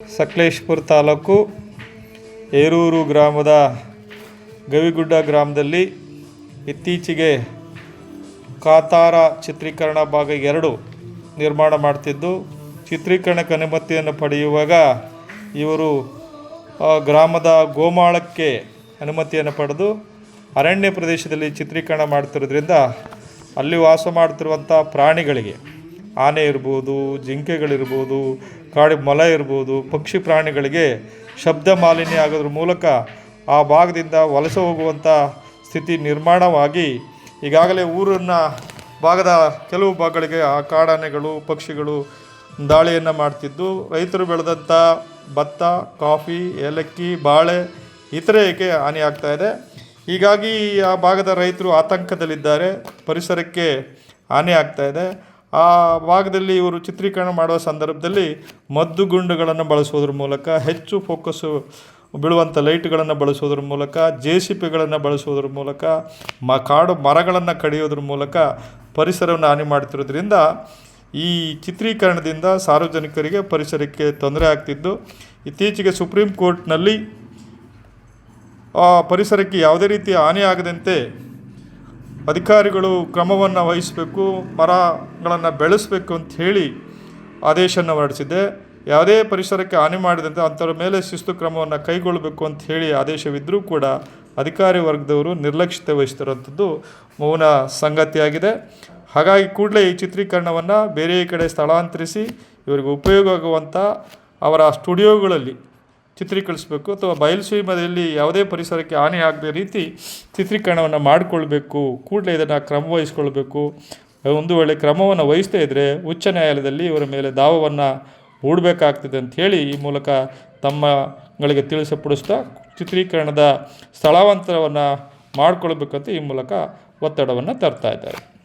ಸಕಲೇಶ್ಪುರ ತಾಲೂಕು ಏರೂರು ಗ್ರಾಮದ ಗವಿಗುಡ್ಡ ಗ್ರಾಮದಲ್ಲಿ ಇತ್ತೀಚೆಗೆ ಕಾತಾರ ಚಿತ್ರೀಕರಣ ಭಾಗ ಎರಡು ನಿರ್ಮಾಣ ಮಾಡ್ತಿದ್ದು. ಚಿತ್ರೀಕರಣಕ್ಕೆ ಅನುಮತಿಯನ್ನು ಪಡೆಯುವಾಗ ಇವರು ಗ್ರಾಮದ ಗೋಮಾಳಕ್ಕೆ ಅನುಮತಿಯನ್ನು ಪಡೆದು ಅರಣ್ಯ ಪ್ರದೇಶದಲ್ಲಿ ಚಿತ್ರೀಕರಣ ಮಾಡ್ತಿರೋದ್ರಿಂದ ಅಲ್ಲಿ ವಾಸ ಮಾಡ್ತಿರುವಂಥ ಪ್ರಾಣಿಗಳಿಗೆ ಆನೆ ಇರ್ಬೋದು, ಜಿಂಕೆಗಳಿರ್ಬೋದು, ಕಾಡು ಮೊಲ ಇರ್ಬೋದು, ಪಕ್ಷಿ ಪ್ರಾಣಿಗಳಿಗೆ ಶಬ್ದ ಮಾಲಿನ್ಯ ಆಗೋದ್ರ ಮೂಲಕ ಆ ಭಾಗದಿಂದ ವಲಸೆ ಹೋಗುವಂಥ ಸ್ಥಿತಿ ನಿರ್ಮಾಣವಾಗಿ ಈಗಾಗಲೇ ಊರನ್ನು ಭಾಗದ ಕೆಲವು ಭಾಗಗಳಿಗೆ ಆ ಕಾಡಾನೆಗಳು, ಪಕ್ಷಿಗಳು ದಾಳಿಯನ್ನು ಮಾಡ್ತಿದ್ದು. ರೈತರು ಬೆಳೆದಂಥ ಭತ್ತ, ಕಾಫಿ, ಏಲಕ್ಕಿ, ಬಾಳೆ ಇತರೆಗೆ ಹಾನಿ ಆಗ್ತಾ ಇದೆ? ಹೀಗಾಗಿ ಆ ಭಾಗದ ರೈತರು ಆತಂಕದಲ್ಲಿದ್ದಾರೆ, ಪರಿಸರಕ್ಕೆ ಹಾನಿ ಆಗ್ತಾ ಇದೆ. ಆ ಭಾಗದಲ್ಲಿ ಇವರು ಚಿತ್ರೀಕರಣ ಮಾಡುವ ಸಂದರ್ಭದಲ್ಲಿ ಮದ್ದು ಗುಂಡುಗಳನ್ನು ಬಳಸೋದ್ರ ಮೂಲಕ, ಹೆಚ್ಚು ಫೋಕಸ್ಸು ಬೀಳುವಂಥ ಲೈಟ್ಗಳನ್ನು ಬಳಸೋದ್ರ ಮೂಲಕ ಜೆ ಸಿ ಪಿಗಳನ್ನು ಬಳಸೋದ್ರ ಮೂಲಕ, ಮ, ಕಾಡು ಮರಗಳನ್ನು ಕಡಿಯೋದ್ರ ಮೂಲಕ ಪರಿಸರವನ್ನು ಹಾನಿ ಮಾಡ್ತಿರೋದ್ರಿಂದ ಈ ಚಿತ್ರೀಕರಣದಿಂದ ಸಾರ್ವಜನಿಕರಿಗೆ ಪರಿಸರಕ್ಕೆ ತೊಂದರೆ ಆಗ್ತಿದ್ದು. ಇತ್ತೀಚೆಗೆ ಸುಪ್ರೀಂ ಕೋರ್ಟ್ನಲ್ಲಿ ಪರಿಸರಕ್ಕೆ ಯಾವುದೇ ರೀತಿಯ ಹಾನಿ ಆಗದಂತೆ ಅಧಿಕಾರಿಗಳು ಕ್ರಮವನ್ನು ವಹಿಸಬೇಕು, ಮರಗಳನ್ನು ಬೆಳೆಸಬೇಕು ಅಂತ ಹೇಳಿ ಆದೇಶವನ್ನು ಹೊರಡಿಸಿದೆ ಯಾವುದೇ ಪರಿಸರಕ್ಕೆ ಹಾನಿ ಮಾಡಿದಂತೆ ಅಂಥವ್ರ ಮೇಲೆ ಶಿಸ್ತು ಕ್ರಮವನ್ನು ಕೈಗೊಳ್ಳಬೇಕು ಅಂತ ಹೇಳಿ ಆದೇಶವಿದ್ದರೂ ಕೂಡ ಅಧಿಕಾರಿ ವರ್ಗದವರು ನಿರ್ಲಕ್ಷ್ಯತೆ ವಹಿಸ್ತಿರೋಂಥದ್ದು ಮೌನ ಸಂಗತಿಯಾಗಿದೆ. ಹಾಗಾಗಿ ಕೂಡಲೇ ಈ ಚಿತ್ರೀಕರಣವನ್ನು ಬೇರೆ ಕಡೆ ಸ್ಥಳಾಂತರಿಸಿ, ಇವರಿಗೆ ಉಪಯೋಗ ಆಗುವಂಥ ಅವರ ಸ್ಟುಡಿಯೋಗಳಲ್ಲಿ ಚಿತ್ರೀಕರಿಸಬೇಕು ಅಥವಾ ಬಯಲುಸೀಮೆಯಲ್ಲಿ ಯಾವುದೇ ಪರಿಸರಕ್ಕೆ ಹಾನಿ ಆಗದ ರೀತಿ ಚಿತ್ರೀಕರಣವನ್ನು ಮಾಡಿಕೊಳ್ಬೇಕು. ಕೂಡಲೇ ಇದನ್ನು ಕ್ರಮ ವಹಿಸ್ಕೊಳ್ಬೇಕು ಒಂದು ವೇಳೆ ಕ್ರಮವನ್ನು ವಹಿಸ್ತಾ ಇದ್ದರೆ ಉಚ್ಚ ನ್ಯಾಯಾಲಯದಲ್ಲಿ ಇವರ ಮೇಲೆ ದಾವವನ್ನು ಹೂಡಬೇಕಾಗ್ತದೆ ಅಂತ ಹೇಳಿ ಈ ಮೂಲಕ ತಮ್ಮಗಳಿಗೆ ತಿಳಿಸಪಡಿಸ್ತಾ ಚಿತ್ರೀಕರಣದ ಸ್ಥಳಾಂತರವನ್ನು ಮಾಡಿಕೊಳ್ಬೇಕಂತ ಈ ಮೂಲಕ ಒತ್ತಡವನ್ನು ತರ್ತಾ ಇದ್ದಾರೆ.